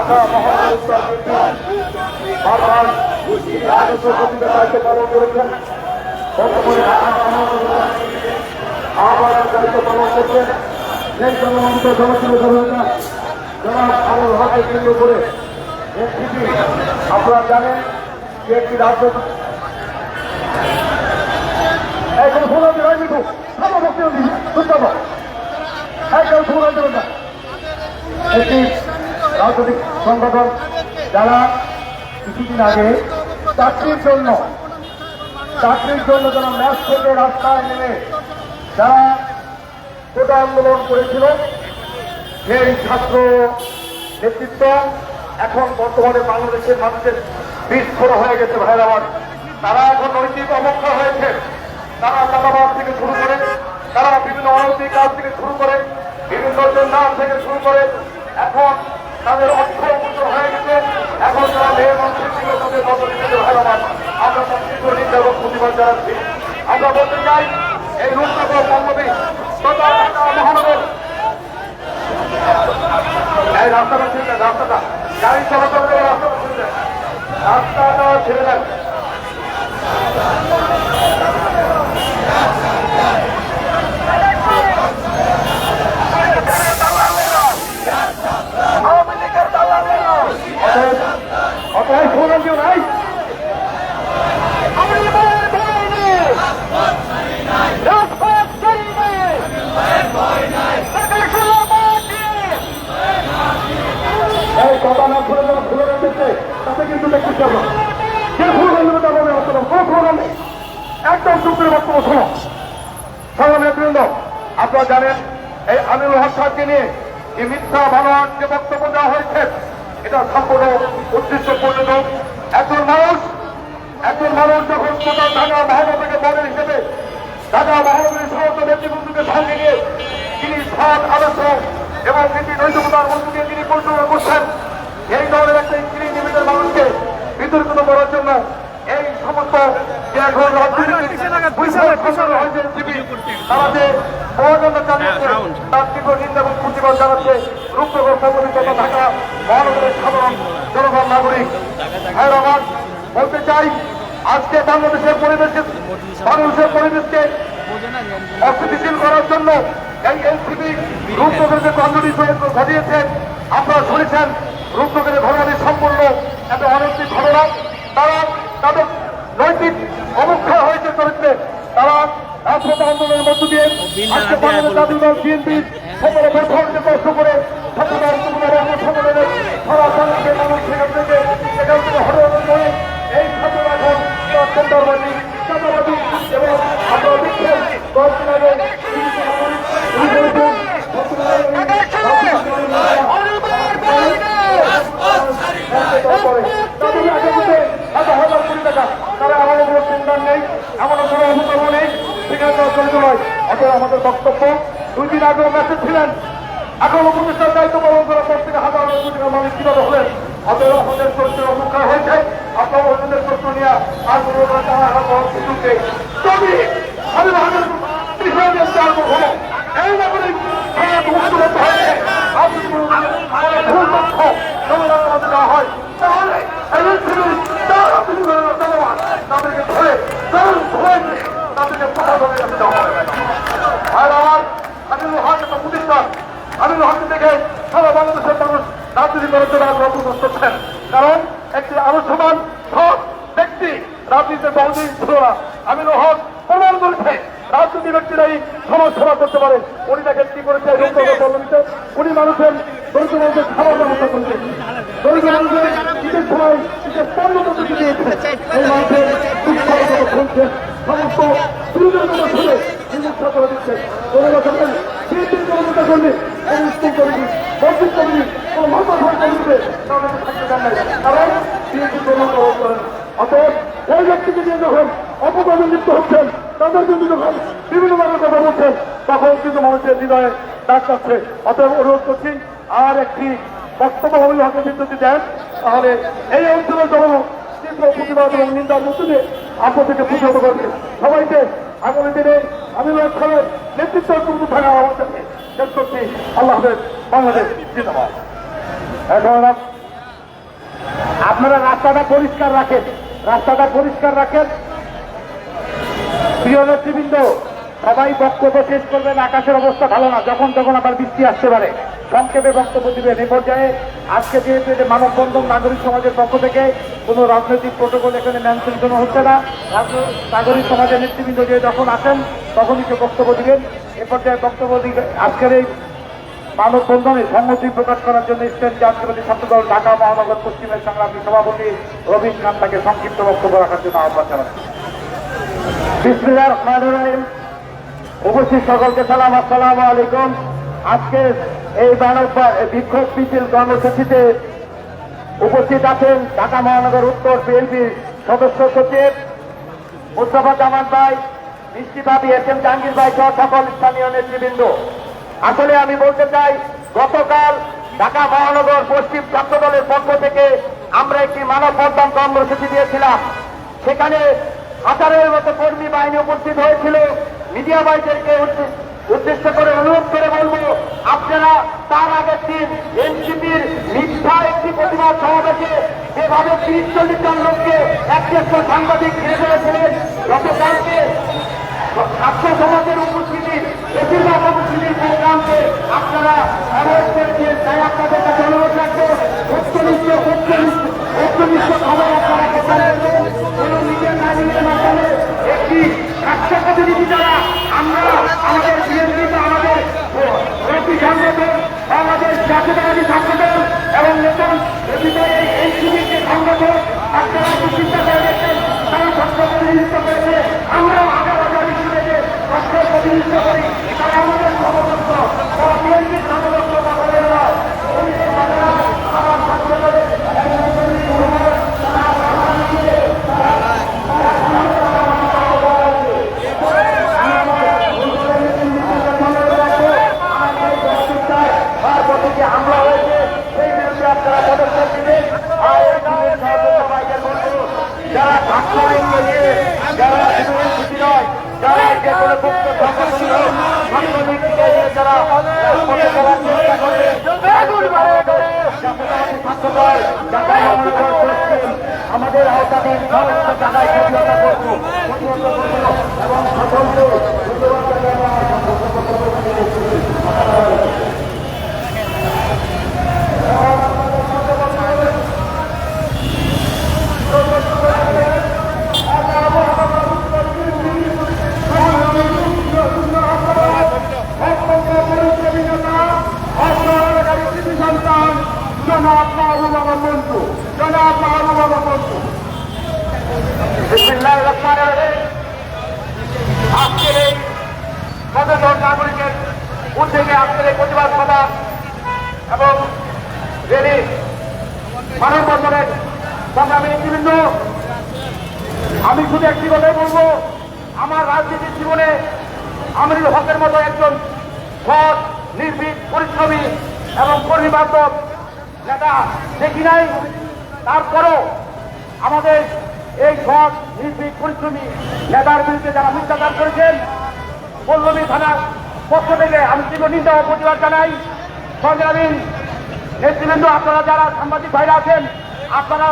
ঢাকা মহানগর বারবার সচিবের দায়িত্ব পালন করেছেন বর্তমানে ঢাকা মহানগর আবার দায়িত্ব পালন করছেন সেই জনমন্ত জনপ্রিয় জনতা যারা ভালো ভাবে কেন্দ্র করে এনসিপি আপনারা জানেন যে একটি রাজনৈতিক এখন ফোন আছে আছে একটি রাজনৈতিক সংগঠন যারা কিছুদিন আগে চাকরির জন্য চাকরির জন্য যারা ম্যাচ থেকে রাস্তায় নেমে যারা কোটা আন্দোলন করেছিল, সেই ছাত্র নেতৃত্ব এখন বর্তমানে বাংলাদেশের মানুষের বিস্ফোর হয়ে গেছে ভাইরাবাদ তারা এখন নৈতিক অবক্ষা হয়েছে। তারা চাঁদাবাদ থেকে শুরু করে, তারা বিভিন্ন অনৈতিক কাজ থেকে শুরু করে, বিভিন্ন নাম থেকে শুরু করে তাদের অর্থ উপযোগ হয়ে গেছে। এখন তারা মেয়ে মানুষের দিকে তাদের নজর দিতে ভাইরাবাদ আমরা তার তীব্র নিন্দা প্রতিবাদ জানাচ্ছি। আমরা বলতে চাই, এই রূপনগর তথা মহানগর। এই রাস্তাটা ছেড়ে রাস্তাটা। গাড়ি চলাচল করে রাস্তাটা ছেড়ে রাস্তাটা ছেড়ে যে মিথ্যা বানোয়ার যে বক্তব্য দেওয়া হয়েছে, এটা সম্পূর্ণ উদ্দেশ্যপূর্ণ। একজন মানুষ একজন মানুষ যখন কোথাও ঢাকা মহানগরকে বড় হিসেবে ঢাকা মহানগরীর সমস্ত নেতৃবৃন্দকে সঙ্গে নিয়ে তিনি সৎ, আদর্শ এবং নীতি নৈতিকতার মধ্য দিয়ে তিনি পরিচালনা করছেন এই দলের একটা স্ত্রী নিবেদন মানুষকে বিতর্কিত করার জন্য এই সমস্ত যে এখন রাজনীতির হয়েছে শিবির, তারা যে প্রয়োজনটা চালিয়েছে তার তীব্র নিন্দা এবং প্রতিবাদ জানাচ্ছে রূপনগর পদ্ধতি তথা ঢাকা মহানগরের সাধারণ জনগণ নাগরিক। হায়দ্রাবাদ বলতে চাই আজকে বাংলাদেশের পরিবেশকে বাংলাদেশের পরিবেশকে অস্থিতিশীল করার জন্য এই এনসিপি রূপনগরের যে কর্মটি ঘটিয়েছেন আপনারা শুনেছেন রূপনগরের ঘটনাটি সম্পূর্ণ একটা অনৈতিক ঘটনা। তারা তাদের নৈতিক অবক্ষয় হয়েছে চরিত্রে। তারা রাজপথ আন্দোলনের মধ্য দিয়ে আজকে বাংলাদেশ জাতীয় দল বিএনপি সকল বছরকে কষ্ট করে যুবদল অঙ্গ সংগঠনের সারা বাংলাদেশের মানুষ সেখান থেকে সেখান থেকে হঠাৎ করে এই ছাত্ররা এখন সেন্টারবাদী চাঁদাবাদী এবং আপনারা দেখছেন কয়েকদিন আগে আমাদের বক্তব্য দুই দিন আগে মেসেজ ছিলেন এখন প্রতিষ্ঠান দায়িত্ব পালন করার পর থেকে হাজার হাজার টাকা মানুষ কীভাবে হলেন? অতএব আমাদের চরিত্রের অপেক্ষা হয়েছে। আপনার অন্যদের প্রশ্ন নিয়ে আর কোনো তবে আমি আমাদের বিষয় নিয়ে চাল হলো এই নাগরিক মুক্তবদ্ধ হয়েছে আপনি যদি আমাদের ভুল তথ্য জনগণের মধ্যে দেওয়া হয় তাহলে এলএনসিবি তার আপনি জনগণ তাদেরকে ধরে তার ধরে নিয়ে তাদেরকে প্রশাসনের কাছে দেওয়া হবে আর আমার আমিনুল হক একটা প্রতিষ্ঠান আমিনুল হক থেকে সারা বাংলাদেশের মানুষ রাজনীতি করার জন্য আগ্রহ প্রকাশ করছেন কারণ একটি আলোচমান সৎ ব্যক্তি রাজনীতিতে দলদিন ছিল না। আমিনুল হক প্রমাণ করেছে, রাজনীতি ব্যক্তিরাই সমাজ সেবা করতে পারে। উনি দেখেন কি করেছে? এই উনি মানুষের দরিদ্র মানুষের খাবার ব্যবস্থা করেছে। দরিদ্র মানুষের ঈদের সময় ঈদের পণ্য পদ্ধতি দিয়েছে। এই মানুষের দুঃখ সমস্ত কথা শুনে চিকিৎসা করে দিচ্ছে। কোনো নেই বিএনপির করলে কোনো স্কুল করিনি মসজিদ করিনি অতএব ওই ব্যক্তিকে নিয়ে যখন অপকর্মে লিপ্ত হচ্ছেন, তাদের কিন্তু যখন বিভিন্ন ধরনের কথা বলছেন, তখন কিন্তু মানুষের হৃদয়ে ডাক যাচ্ছে অতএব অনুরোধ করছি, আর একটি বক্তব্য হকের যদি দেন। তাহলে এই অঞ্চলের জনগণ তীব্র প্রতিবাদ এবং নিন্দার মধ্যে সবাইকে আগামী দিনে আমি খানের নেতৃত্ব থাকা আমাদেরকে শেষ আল্লাহ বাংলাদেশ জিন্দাবাদ। এখন আপনারা রাস্তাটা পরিষ্কার রাখেন। রাস্তাটা পরিষ্কার রাখেন। প্রিয় নেতৃবৃন্দ, সবাই বক্তব্য শেষ করবেন। আকাশের অবস্থা ভালো না। যখন তখন আবার বৃষ্টি আসতে পারে। সংক্ষেপে বক্তব্য দিবেন। এ পর্যায়ে আজকে যেহেতু এটা মানববন্ধন নাগরিক সমাজের পক্ষ থেকে, কোনো রাজনৈতিক প্রোটোকল এখানে ম্যানসেল কোনো হচ্ছে না। নাগরিক সমাজের নেতৃবৃন্দ যে যখন আসেন, তখনই সে বক্তব্য দিবেন। এ পর্যায়ে বক্তব্য দিবে আজকের এই মানববন্ধনে সংহতি প্রকাশ করার জন্য ইস্টার্ন জাতীয়বাদী ছাত্রদল ঢাকা মহানগর পশ্চিমের সংগ্রামী সভাপতি রবীন খান তাকে সংক্ষিপ্ত বক্তব্য রাখার জন্য আহ্বান জানাচ্ছি। উপস্থিত সকলকে সালাম, আসসালামু আলাইকুম। আজকে এই মানব বিক্ষোভ মিছিল কর্মসূচিতে উপস্থিত আছেন ঢাকা মহানগর উত্তর বিএনপির সদস্য সচিব মুস্তফা জামান ভাই, মিষ্টি ভাবি, এস এম জাহাঙ্গীর ভাই, সহ সকল স্থানীয় নেতৃবৃন্দ। আসলে আমি বলতে চাই, গতকাল ঢাকা মহানগর পশ্চিম ছাত্র দলের পক্ষ থেকে আমরা একটি মানববন্ধন কর্মসূচি দিয়েছিলাম। সেখানে হাজারের মতো কর্মী বাহিনী উপস্থিত হয়েছিল। মিডিয়া ভাইদেরকে উদ্দেশ্য করে অনুরোধ করে বলব, আপনারা তার আগের দিন এনসিপির মিথ্যা একটি প্রতিবাদ সমাবেশে যেভাবে তিরিশ চল্লিশ জন লোককে একদেশ সাংবাদিক ঘিরে ফেলেছিলেন গতকালকে ছাত্র সমাজের আপনারা যারা আইনকে নিয়ে যারা এনসিপি নয়, যারা যে কোনো মুক্ত যারা আমাদের আওতাধীন সমস্ত জায়গায় এবং সকলকে ধন্যবাদ জানাই। জনাব মাহবুব বাবা মন্টু জনাব মাহবুব রহিম। আজকের এই সচেতন নাগরিকের উদ্যোগে আজকের এই প্রতিবাদ সভা এবং রেলি মানববন্ধনের সংগ্রামী নেতৃবৃন্দ, আমি শুধু একটি কথাই বলব, আমার রাজনীতির জীবনে আমিরুল হকের মতো একজন সৎ, নির্ভীক, পরিশ্রমী এবং কর্মী বান্ধব নেতা দেখি নাই। তারপরেও আমাদের এই সৎ, নির্ভীক, পরিশ্রমী নেতার বিরুদ্ধে যারা মিথ্যাচার করেছেন পল্লবী থানার পক্ষ থেকে আমি তীব্র নিন্দা ও প্রতিবাদ জানাই। সংগ্রামী নেতৃবৃন্দ, আপনারা যারা সাংবাদিক ভাইরা আছেন, আপনারা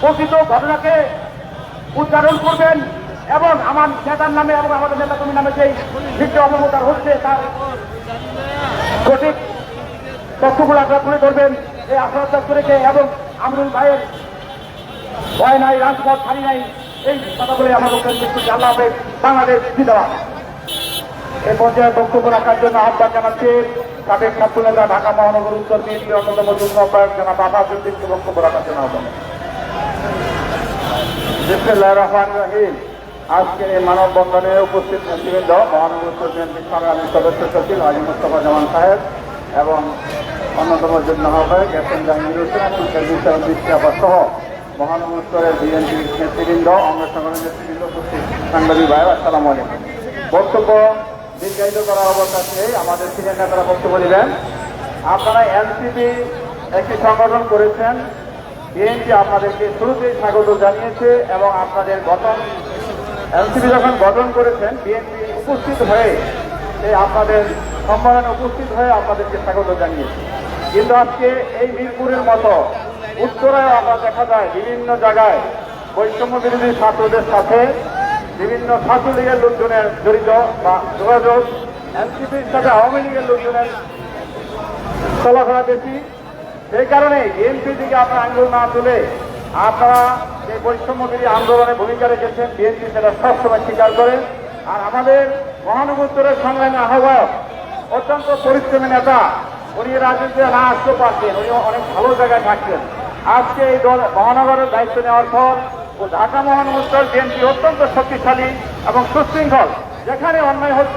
প্রকৃত ঘটনাকে উচ্চারণ করবেন এবং আমার নেতার নামে এবং আমাদের নেতা কর্মীর নামে যেই মিথ্যে অপপ্রচার হচ্ছে, তার সঠিক তথ্যগুলো আপনারা তুলে ধরবেন। এই আশা করেছে এবং আমরুল ভাইয়ের ভয় নাই, রাজপথ ছাড়ি নাই, এই কথা বলে আমার বক্তব্য আল্লাহ হাফেজ, বাংলাদেশ জিন্দাবাদ। এই পর্যায়ে বক্তব্য রাখার জন্য আহ্বান জানাচ্ছি সাবেক ছাত্রনেতা ঢাকা মহানগর উত্তর বিএনপি অন্যতম যুগ্ম আহ্বায়ক জানাব আবাস উদ্দিনকে বক্তব্য রাখার জন্য আহ্বান। বিসমুল্লাহ রহমান রহিম। আজকের এই মানববন্ধনে উপস্থিত নেতৃবৃন্দ, মহানগর উত্তর বিএনপির সংগ্রামী সদস্য সচিব হাজি মুস্তফা জামান সাহেব এবং অন্যতম যুগ্ম আহ্বায়ক S M Jahangir Hossain service বিশ্বপা সহ মহানগর উত্তরের বিএনপির নেতৃবৃন্দ অঙ্গ সংগঠনের নেতৃবৃন্দ সাংবাদিক ভাই আসসালামু আলাইকুম। বক্তব্য দীর্ঘায়িত করার অবকাশে আমাদের সিনিয়র নেতারা বক্তব্য দিলেন আপনারা এনসিপি একটি সংগঠন করেছেন। বিএনপি আপনাদেরকে শুরুতেই স্বাগত জানিয়েছে, এবং আপনাদের গঠন, এনসিপি যখন গঠন করেছেন, বিএনপি উপস্থিত হয়ে এই আপনাদের সম্মেলনে উপস্থিত হয়ে আপনাদেরকে স্বাগত জানিয়েছে। কিন্তু আজকে এই মিরপুরের মতো উত্তরায় আমরা দেখা যায় বিভিন্ন জায়গায় বৈষম্য বিরোধী ছাত্রদের সাথে বিভিন্ন ছাত্রলীগের লোকজনের জড়িত বা যোগাযোগ এনসিপির সাথে আওয়ামী লীগের লোকজনের চলাফেরা বেশি। সেই কারণে বিএনপি দিকে আপনার আঙ্গুল না তুলে আপনারা যে বৈষম্যবিরী আন্দোলনে ভূমিকা রেখেছেন, বিএনপি সেটা সবসময় স্বীকার করে আর আমাদের মহানগর সংগ্রামী আহ্বায়ক, অত্যন্ত পরিশ্রমী নেতা উনি রাজনীতিতে না আসতে পারতেন, উনি অনেক ভালো জায়গায় থাকতেন। আজকে এই দল মহানগরের দায়িত্ব নেওয়ার পর ঢাকা মহানগর বিএনপি অত্যন্ত শক্তিশালী এবং সুশৃঙ্খল, যেখানে অন্যায় হচ্ছে